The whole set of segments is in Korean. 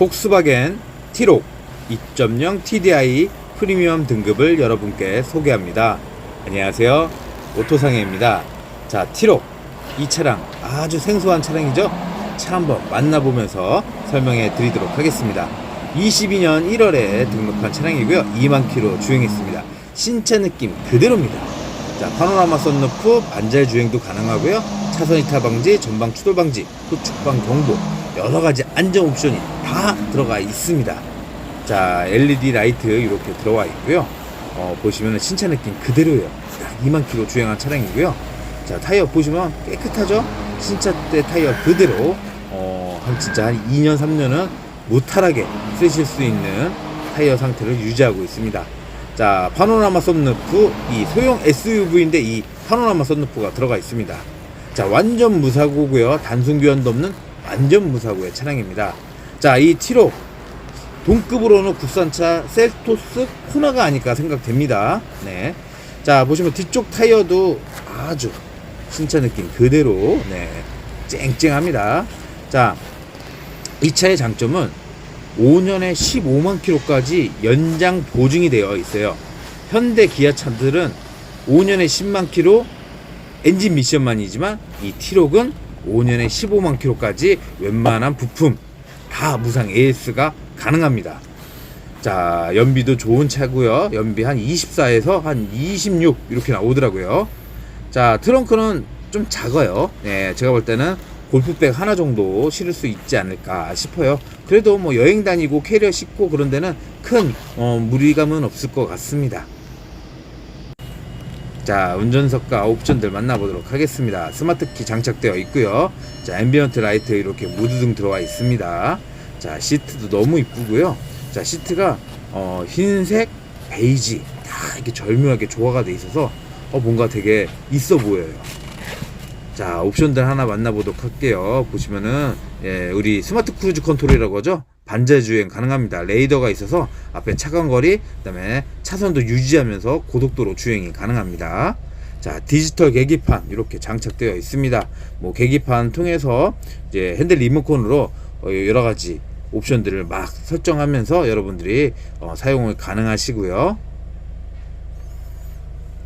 폭스바겐 티록 2.0 TDI 프리미엄 등급을 여러분께 소개합니다. 안녕하세요. 오토상해입니다. 자, 티록. 이 차량 아주 생소한 차량이죠? 차 한번 만나보면서 설명해 드리도록 하겠습니다. 22년 1월에 등록한 차량이고요. 2만 킬로 주행했습니다. 신차 느낌 그대로입니다. 자, 파노라마 썬루프 반잘 주행도 가능하고요. 차선 이탈 방지, 전방 추돌 방지, 후측방 경보 여러 가지 안전 옵션이 다 들어가 있습니다. 자, LED 라이트 이렇게 들어와 있고요. 어, 보시면 신차 느낌 그대로예요. 딱 2만 킬로 주행한 차량이고요. 자, 타이어 보시면 깨끗하죠? 신차 때 타이어 그대로 어, 한 진짜 한 2년 3년은 무탈하게 쓰실 수 있는 타이어 상태를 유지하고 있습니다. 자, 파노라마 썬루프 이 소형 SUV인데 이 파노라마 썬루프가 들어가 있습니다. 자, 완전 무사고고요. 단순 교환도 없는 완전 무사고의 차량입니다. 자, 이 티로 동급으로는 국산차 셀토스 코나가 아닐까 생각됩니다. 네. 자, 보시면 뒤쪽 타이어도 아주 신차 느낌 그대로 네. 쨍쨍합니다. 자, 이 차의 장점은 5년에 15만 킬로까지 연장 보증이 되어 있어요. 현대 기아 차들은 5년에 10만 킬로 엔진 미션만이지만 이 티록은 5년에 15만 킬로까지 웬만한 부품 다 무상 AS가 가능합니다. 자, 연비도 좋은 차고요. 연비 한 24에서 한 26 이렇게 나오더라고요. 자, 트렁크는 좀 작아요. 네, 제가 볼 때는 골프백 하나 정도 실을 수 있지 않을까 싶어요. 그래도 뭐 여행 다니고 캐리어 싣고 그런 데는 큰 어, 무리감은 없을 것 같습니다. 자, 운전석과 옵션들 만나보도록 하겠습니다. 스마트키 장착되어 있고요. 자, 앰비언트 라이트 이렇게 무드등 들어와 있습니다. 자, 시트도 너무 이쁘고요. 자, 시트가 어, 흰색, 베이지 다 이렇게 절묘하게 조화가 돼 있어서 어, 뭔가 되게 있어 보여요. 자, 옵션들 하나 만나보도록 할게요. 보시면은 예, 우리 스마트 크루즈 컨트롤이라고 하죠. 반자 주행 가능합니다. 레이더가 있어서 앞에 차간 거리, 그다음에 차선도 유지하면서 고속도로 주행이 가능합니다. 자, 디지털 계기판 이렇게 장착되어 있습니다. 뭐 계기판 통해서 이제 핸들 리모컨으로 어, 여러 가지 옵션들을 막 설정하면서 여러분들이 어, 사용을 가능하시고요.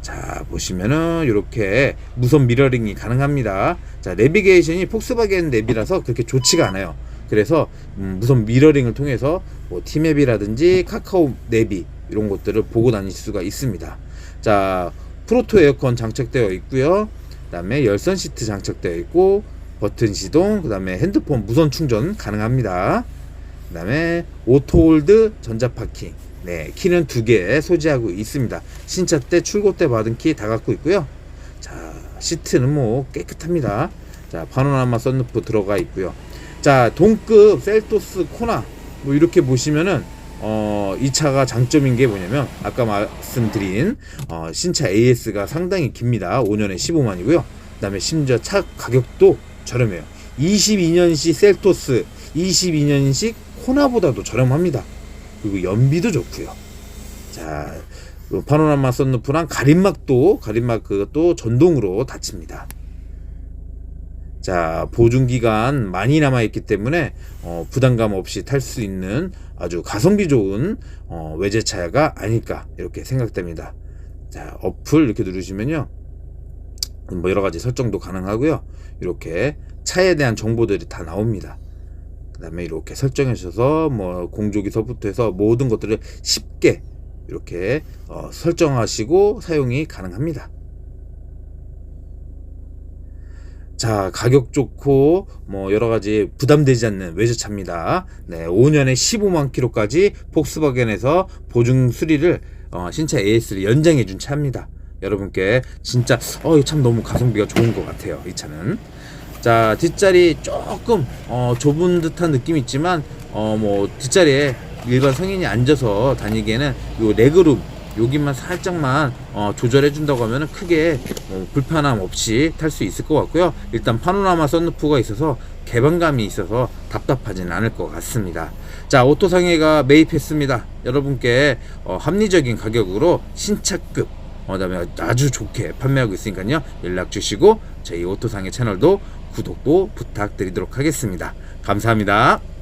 자 보시면은 이렇게 무선 미러링이 가능합니다. 자 내비게이션이 폭스바겐 내비라서 그렇게 좋지가 않아요. 그래서 음, 무선 미러링을 통해서 뭐 티맵이라든지 카카오 내비 이런 것들을 보고 다닐 수가 있습니다. 자 프로토 에어컨 장착되어 있고요. 그다음에 열선 시트 장착되어 있고 버튼 시동, 그다음에 핸드폰 무선 충전 가능합니다. 그다음에 오토홀드 전자 파킹. 네, 키는 두 개 소지하고 있습니다. 신차 때 출고 때 받은 키 다 갖고 있고요. 자, 시트는 뭐 깨끗합니다. 자, 파노라마 썬루프 들어가 있고요. 자, 동급 셀토스 코나 뭐 이렇게 보시면은 어, 이 차가 장점인 게 뭐냐면 아까 말씀드린 어, 신차 AS가 상당히 깁니다. 5년에 15만이고요. 그다음에 심지어 차 가격도 저렴해요. 22년식 셀토스, 22년식 코나보다도 저렴합니다. 그리고 연비도 좋고요. 자, 그 파노라마 썬루프랑 가림막도 가림막 그것도 전동으로 닫힙니다. 자, 보증 기간 많이 남아 있기 때문에 어, 부담감 없이 탈 수 있는 아주 가성비 좋은 어, 외제차가 아닐까 이렇게 생각됩니다. 자, 어플 이렇게 누르시면요. 뭐 여러 가지 설정도 가능하고요. 이렇게 차에 대한 정보들이 다 나옵니다. 그 다음에 이렇게 설정해 주셔서 뭐 공조기서부터 해서 모든 것들을 쉽게 이렇게 어, 설정하시고 사용이 가능합니다. 자, 가격 좋고 뭐 여러 가지 부담되지 않는 외제차입니다. 네, 5년에 15만 킬로까지 폭스바겐에서 보증 수리를 어, 신차 AS를 연장해 준 차입니다. 여러분께 진짜 어, 이참 너무 가성비가 좋은 것 같아요. 이 차는. 자, 뒷자리 조금 어, 좁은 듯한 느낌이 있지만 어, 뭐 뒷자리에 일반 성인이 앉아서 다니기에는 요 레그룸 여기만 살짝만 어, 조절해 준다고 하면은 크게 어, 불편함 없이 탈 수 있을 것 같고요. 일단 파노라마 썬루프가 있어서 개방감이 있어서 답답하진 않을 것 같습니다. 자, 오토상해가 매입했습니다. 여러분께 어, 합리적인 가격으로 신차급 어, 그다음에 아주 좋게 판매하고 있으니까요. 연락 주시고 저희 오토상해 채널도 구독도 부탁드리도록 하겠습니다. 감사합니다.